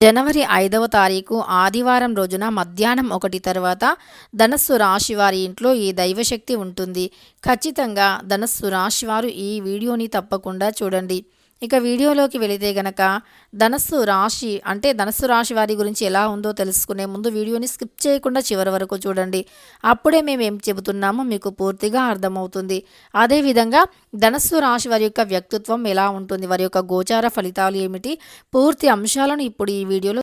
జనవరి ఐదవ తారీఖు ఆదివారం రోజున మధ్యాహ్నం ఒకటి తర్వాత ధనస్సు రాశి వారి ఇంట్లో ఈ దైవశక్తి ఉంటుంది. ఖచ్చితంగా ధనస్సు రాశి వారు ఈ వీడియోని తప్పకుండా చూడండి. ఇక వీడియోలోకి వెళితే గనక ధనస్సు రాశి అంటే ధనస్సు రాశి వారి గురించి ఎలా ఉందో తెలుసుకునే ముందు వీడియోని స్కిప్ చేయకుండా చివరి వరకు చూడండి. అప్పుడే మేము ఏం చెబుతున్నామో మీకు పూర్తిగా అర్థమవుతుంది. అదేవిధంగా ధనస్సు రాశి వారి యొక్క వ్యక్తిత్వం ఎలా ఉంటుంది? వారి యొక్క గోచార ఫలితాలు ఏమిటి? పూర్తి అంశాలను ఇప్పుడు ఈ వీడియోలో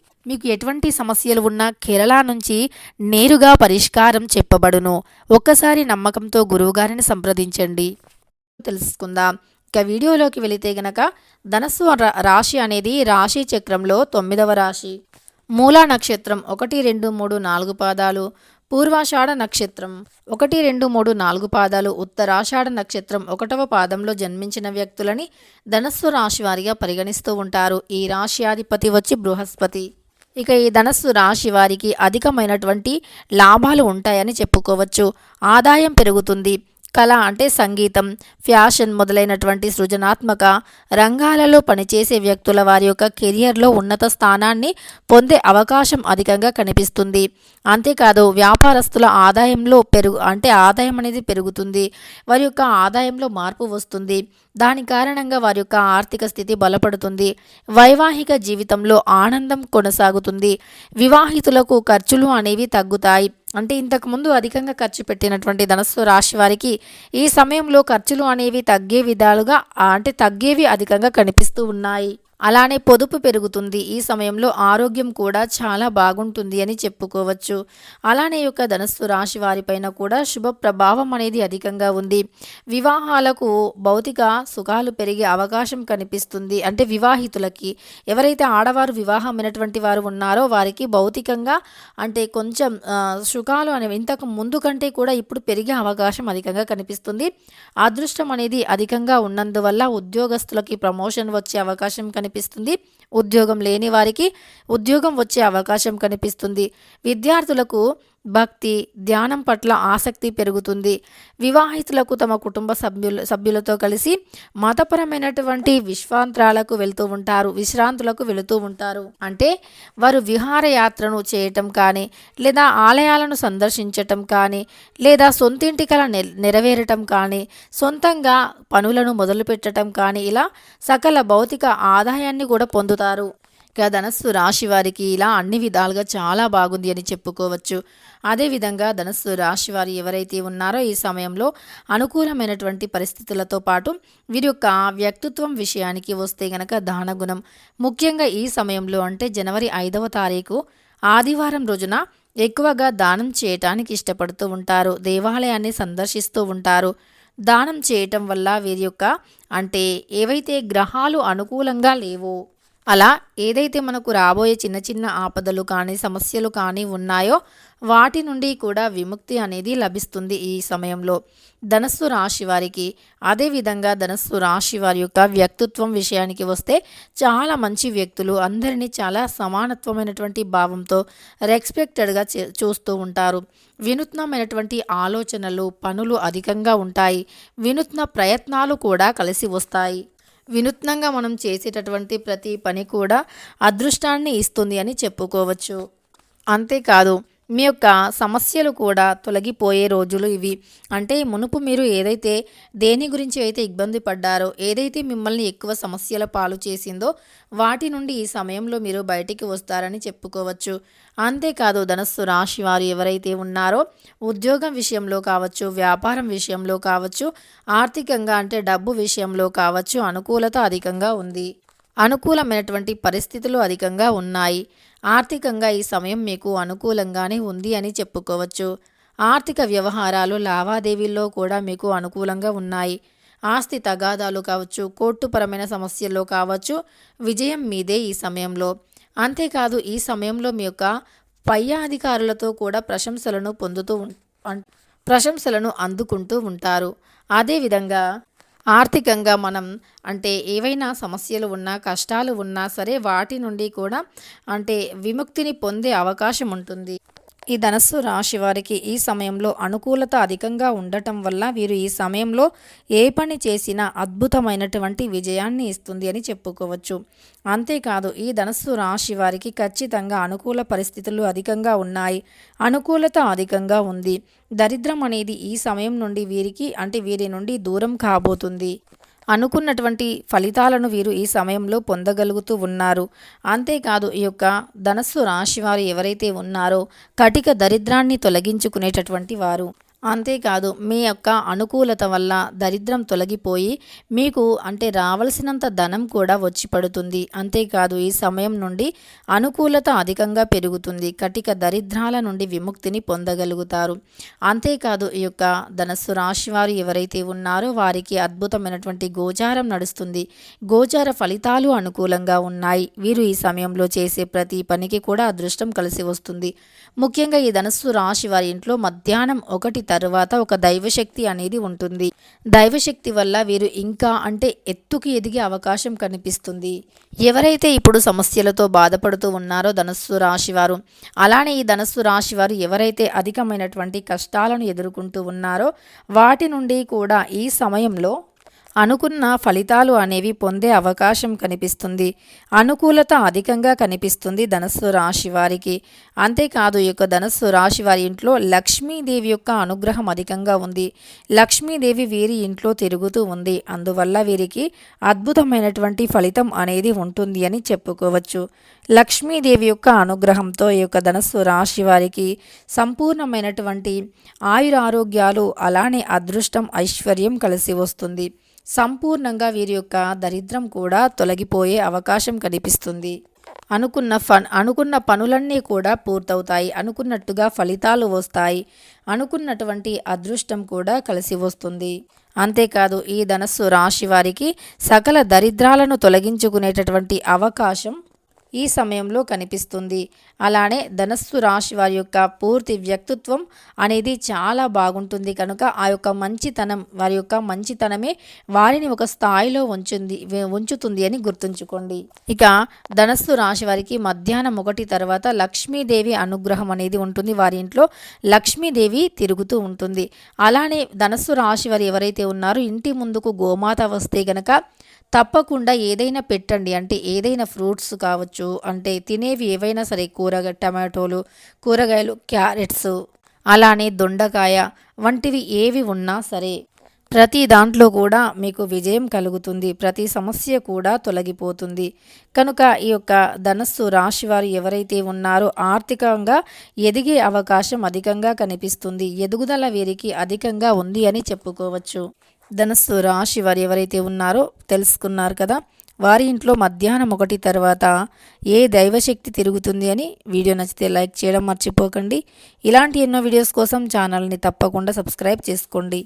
మీకు ఎటువంటి సమస్యలు ఉన్నా కేరళ నుంచి నేరుగా పరిష్కారం చెప్పబడును. ఒక్కసారి నమ్మకంతో గురువుగారిని సంప్రదించండి. తెలుసుకుందాం. ఇక వీడియోలోకి వెళితే గనక ధనస్సు రాశి అనేది రాశి చక్రంలో తొమ్మిదవ రాశి. మూలా నక్షత్రం ఒకటి రెండు మూడు నాలుగు పాదాలు. పూర్వాషాఢ నక్షత్రం ఒకటి రెండు మూడు నాలుగు పాదాలు. ఉత్తరాషాఢ నక్షత్రం ఒకటవ పాదంలో జన్మించిన వ్యక్తులని ధనస్సు రాశి వారిగా పరిగణిస్తూ ఉంటారు. ఈ రాశి అధిపతి వచ్చి బృహస్పతి. ఇక ఈ ధనస్సు రాశి వారికి అధికమైనటువంటి లాభాలు ఉంటాయని చెప్పుకోవచ్చు. ఆదాయం పెరుగుతుంది. కళ అంటే సంగీతం ఫ్యాషన్ మొదలైనటువంటి సృజనాత్మక రంగాలలో పనిచేసే వ్యక్తుల వారి యొక్క కెరియర్లో ఉన్నత స్థానాన్ని పొందే అవకాశం అధికంగా కనిపిస్తుంది. అంతేకాదు వ్యాపారస్తుల ఆదాయంలో పెరుగు అంటే ఆదాయం అనేది పెరుగుతుంది. వారి యొక్క ఆదాయంలో మార్పు వస్తుంది. దాని కారణంగా వారి యొక్క ఆర్థిక స్థితి బలపడుతుంది. వైవాహిక జీవితంలో ఆనందం కొనసాగుతుంది. వివాహితులకు ఖర్చులు అనేవి తగ్గుతాయి. అంటే ఇంతకుముందు అధికంగా ఖర్చు పెట్టినటువంటి ధనస్సు రాశి వారికి ఈ సమయంలో ఖర్చులు అనేవి తగ్గే విధాలుగా అంటే తగ్గేవి అధికంగా కనిపిస్తూ ఉన్నాయి. అలానే పొదుపు పెరుగుతుంది. ఈ సమయంలో ఆరోగ్యం కూడా చాలా బాగుంటుంది అని చెప్పుకోవచ్చు. అలానే యొక్క ధనస్సు రాశి వారిపైన కూడా శుభ ప్రభావం అనేది అధికంగా ఉంది. వివాహాలకు భౌతిక సుఖాలు పెరిగే అవకాశం కనిపిస్తుంది. అంటే వివాహితులకి ఎవరైతే ఆడవారు వివాహమైనటువంటి వారు ఉన్నారో వారికి భౌతికంగా అంటే కొంచెం సుఖాలు అనేవి ఇంతకు ముందు కంటే కూడా ఇప్పుడు పెరిగే అవకాశం అధికంగా కనిపిస్తుంది. అదృష్టం అనేది అధికంగా ఉన్నందువల్ల ఉద్యోగస్తులకి ప్రమోషన్ వచ్చే అవకాశం కనిపిస్తుంది. ఉద్యోగం లేని వారికి ఉద్యోగం వచ్చే అవకాశం కనిపిస్తుంది. విద్యార్థులకు భక్తి ధ్యానం పట్ల ఆసక్తి పెరుగుతుంది. వివాహితులకు తమ కుటుంబ సభ్యులు సభ్యులతో కలిసి మతపరమైనటువంటి విశ్వాంతరాలకు వెళ్తూ ఉంటారు విశ్రాంతులకు వెళుతూ ఉంటారు. అంటే వారు విహారయాత్రను చేయటం కానీ లేదా ఆలయాలను సందర్శించటం కానీ లేదా సొంతింటి కల నె- నెరవేరటం కానీ సొంతంగా పనులను మొదలుపెట్టడం కానీ ఇలా సకల భౌతిక ఆదాయాన్ని కూడా పొందుతారు. ఇక ధనస్సు రాశి వారికి ఇలా అన్ని విధాలుగా చాలా బాగుంది అని చెప్పుకోవచ్చు. అదేవిధంగా ధనస్సు రాశి వారు ఎవరైతే ఉన్నారో ఈ సమయంలో అనుకూలమైనటువంటి పరిస్థితులతో పాటు వీరి యొక్క వ్యక్తిత్వం విషయానికి వస్తే గనక దానగుణం ముఖ్యంగా ఈ సమయంలో అంటే జనవరి ఐదవ తారీఖు ఆదివారం రోజున ఎక్కువగా దానం చేయటానికి ఇష్టపడుతూ ఉంటారు. దేవాలయాన్ని సందర్శిస్తూ ఉంటారు. దానం చేయటం వల్ల వీరి యొక్క అంటే ఏవైతే గ్రహాలు అనుకూలంగా లేవో అలా ఏదైతే మనకు రాబోయే చిన్న చిన్న ఆపదలు కానీ సమస్యలు కానీ ఉన్నాయో వాటి నుండి కూడా విముక్తి అనేది లభిస్తుంది ఈ సమయంలో. ధనస్సు రాశి వారికి అదేవిధంగా ధనస్సు రాశి వారి యొక్క వ్యక్తిత్వం విషయానికి వస్తే చాలా మంచి వ్యక్తులు అందరినీ చాలా సమానత్వమైనటువంటి భావంతో రెస్పెక్టెడ్గా చూస్తూ ఉంటారు. వినూత్నమైనటువంటి ఆలోచనలు పనులు అధికంగా ఉంటాయి. వినూత్న ప్రయత్నాలు కూడా కలిసి వస్తాయి. వినూత్నంగా మనం చేసేటటువంటి ప్రతి పని కూడా అదృష్టాన్ని ఇస్తుంది అని చెప్పుకోవచ్చు. అంతేకాదు మీ యొక్క సమస్యలు కూడా తొలగిపోయే రోజులు ఇవి. అంటే మునుపు మీరు ఏదైతే దేని గురించి అయితే ఇబ్బంది పడ్డారో ఏదైతే మిమ్మల్ని ఎక్కువ సమస్యల పాలు చేసిందో వాటి నుండి ఈ సమయంలో మీరు బయటికి వస్తారని చెప్పుకోవచ్చు. అంతేకాదు ధనస్సు రాశి వారు ఎవరైతే ఉన్నారో ఉద్యోగం విషయంలో కావచ్చు వ్యాపారం విషయంలో కావచ్చు ఆర్థికంగా అంటే డబ్బు విషయంలో కావచ్చు అనుకూలత అధికంగా ఉంది. అనుకూలమైనటువంటి పరిస్థితులు అధికంగా ఉన్నాయి. ఆర్థికంగా ఈ సమయం మీకు అనుకూలంగానే ఉంది అని చెప్పుకోవచ్చు. ఆర్థిక వ్యవహారాలు లావాదేవీల్లో కూడా మీకు అనుకూలంగా ఉన్నాయి. ఆస్తి తగాదాలు కావచ్చు కోర్టుపరమైన సమస్యల్లో కావచ్చు విజయం మీదే ఈ సమయంలో. అంతేకాదు ఈ సమయంలో మీ యొక్క పై అధికారులతో కూడా ప్రశంసలను పొందుతూ ప్రశంసలను అందుకుంటూ ఉంటారు. అదేవిధంగా ఆర్థికంగా మనం అంటే ఏవైనా సమస్యలు ఉన్నా కష్టాలు ఉన్నా సరే వాటి నుండి కూడా అంటే విముక్తిని పొందే అవకాశం ఉంటుంది. ఈ ధనస్సు రాశి వారికి ఈ సమయంలో అనుకూలత అధికంగా ఉండటం వల్ల వీరు ఈ సమయంలో ఏ పని చేసినా అద్భుతమైనటువంటి విజయాన్ని ఇస్తుంది అని చెప్పుకోవచ్చు. అంతేకాదు ఈ ధనస్సు రాశి వారికి ఖచ్చితంగా అనుకూల పరిస్థితులు అధికంగా ఉన్నాయి. అనుకూలత అధికంగా ఉంది. దరిద్రం అనేది ఈ సమయం నుండి వీరికి అంటే వీరి నుండి దూరం కాబోతుంది. అనుకున్నటువంటి ఫలితాలను వీరు ఈ సమయంలో పొందగలుగుతూ ఉన్నారు. అంతేకాదు ఈ యొక్క ధనస్సు రాశివారు ఎవరైతే ఉన్నారో కటిక దరిద్రాన్ని తొలగించుకునేటటువంటి వారు. అంతేకాదు మీ యొక్క అనుకూలత వల్ల దరిద్రం తొలగిపోయి మీకు అంటే రావలసినంత ధనం కూడా వచ్చి పడుతుంది. అంతేకాదు ఈ సమయం నుండి అనుకూలత అధికంగా పెరుగుతుంది. కటిక దరిద్రాల నుండి విముక్తిని పొందగలుగుతారు. అంతేకాదు ఈ యొక్క ధనస్సు రాశి వారు ఎవరైతే ఉన్నారో వారికి అద్భుతమైనటువంటి గోచారం నడుస్తుంది. గోచార ఫలితాలు అనుకూలంగా ఉన్నాయి. వీరు ఈ సమయంలో చేసే ప్రతి పనికి కూడా అదృష్టం కలిసి వస్తుంది. ముఖ్యంగా ఈ ధనస్సు రాశి వారి ఇంట్లో మధ్యాహ్నం ఒకటి తరువాత ఒక దైవశక్తి అనేది ఉంటుంది. దైవశక్తి వల్ల వీరు ఇంకా అంటే ఎత్తుకి ఎదిగే అవకాశం కనిపిస్తుంది. ఎవరైతే ఇప్పుడు సమస్యలతో బాధపడుతూ ఉన్నారో ధనస్సు రాశివారు అలానే ఈ ధనస్సు రాశివారు ఎవరైతే అధికమైనటువంటి కష్టాలను ఎదుర్కొంటూ ఉన్నారో వాటి నుండి కూడా ఈ సమయంలో అనుకున్న ఫలితాలు అనేవి పొందే అవకాశం కనిపిస్తుంది. అనుకూలత అధికంగా కనిపిస్తుంది ధనస్సు రాశి వారికి. అంతేకాదు ఈ యొక్క ధనస్సు రాశి వారి ఇంట్లో లక్ష్మీదేవి యొక్క అనుగ్రహం అధికంగా ఉంది. లక్ష్మీదేవి వీరి ఇంట్లో తిరుగుతూ ఉంది. అందువల్ల వీరికి అద్భుతమైనటువంటి ఫలితం అనేది ఉంటుంది అని చెప్పుకోవచ్చు. లక్ష్మీదేవి యొక్క అనుగ్రహంతో ఈ యొక్క ధనస్సు రాశి వారికి సంపూర్ణమైనటువంటి ఆయురారోగ్యాలు అలానే అదృష్టం ఐశ్వర్యం కలిసి వస్తుంది. సంపూర్ణంగా వీరి యొక్క దరిద్రం కూడా తొలగిపోయే అవకాశం కనిపిస్తుంది. అనుకున్న ఫన్ అనుకున్న పనులన్నీ కూడా పూర్తవుతాయి. అనుకున్నట్టుగా ఫలితాలు వస్తాయి. అనుకున్నటువంటి అదృష్టం కూడా కలిసి వస్తుంది. అంతేకాదు ఈ ధనస్సు రాశి వారికి సకల దరిద్రాలను తొలగించుకునేటటువంటి అవకాశం ఈ సమయంలో కనిపిస్తుంది. అలానే ధనస్సు రాశి వారి యొక్క పూర్తి వ్యక్తిత్వం అనేది చాలా బాగుంటుంది. కనుక ఆ యొక్క మంచితనం వారి యొక్క మంచితనమే వారిని ఒక స్థాయిలో ఉంచుంది ఉంచుతుంది అని గుర్తుంచుకోండి. ఇక ధనస్సు రాశి వారికి మధ్యాహ్నం ఒకటి తర్వాత లక్ష్మీదేవి అనుగ్రహం అనేది ఉంటుంది. వారి ఇంట్లో లక్ష్మీదేవి తిరుగుతూ ఉంటుంది. అలానే ధనస్సు రాశి వారు ఎవరైతే ఉన్నారో ఇంటి ముందుకు గోమాత వస్తే గనక తప్పకుండా ఏదైనా పెట్టండి. అంటే ఏదైనా ఫ్రూట్స్ కావచ్చు అంటే తినేవి ఏవైనా సరే కూరగాయ టమాటోలు కూరగాయలు క్యారెట్స్ అలానే దొండకాయ వంటివి ఏవి ఉన్నా సరే ప్రతి దాంట్లో కూడా మీకు విజయం కలుగుతుంది. ప్రతి సమస్య కూడా తొలగిపోతుంది. కనుక ఈ యొక్క ధనస్సు రాశి వారు ఎవరైతే ఉన్నారో ఆర్థికంగా ఎదిగే అవకాశం అధికంగా కనిపిస్తుంది. ఎదుగుదల వీరికి అధికంగా ఉంది అని చెప్పుకోవచ్చు. ధనస్సు రాశి వారు ఎవరైతే ఉన్నారో తెలుసుకున్నారు కదా? వారి ఇంట్లో మధ్యాహ్నం ఒకటి తర్వాత ఏ దైవశక్తి తిరుగుతుంది అని వీడియో నచ్చితే లైక్ చేయడం మర్చిపోకండి. ఇలాంటి ఎన్నో వీడియోస్ కోసం ఛానల్ని తప్పకుండా సబ్స్క్రైబ్ చేసుకోండి.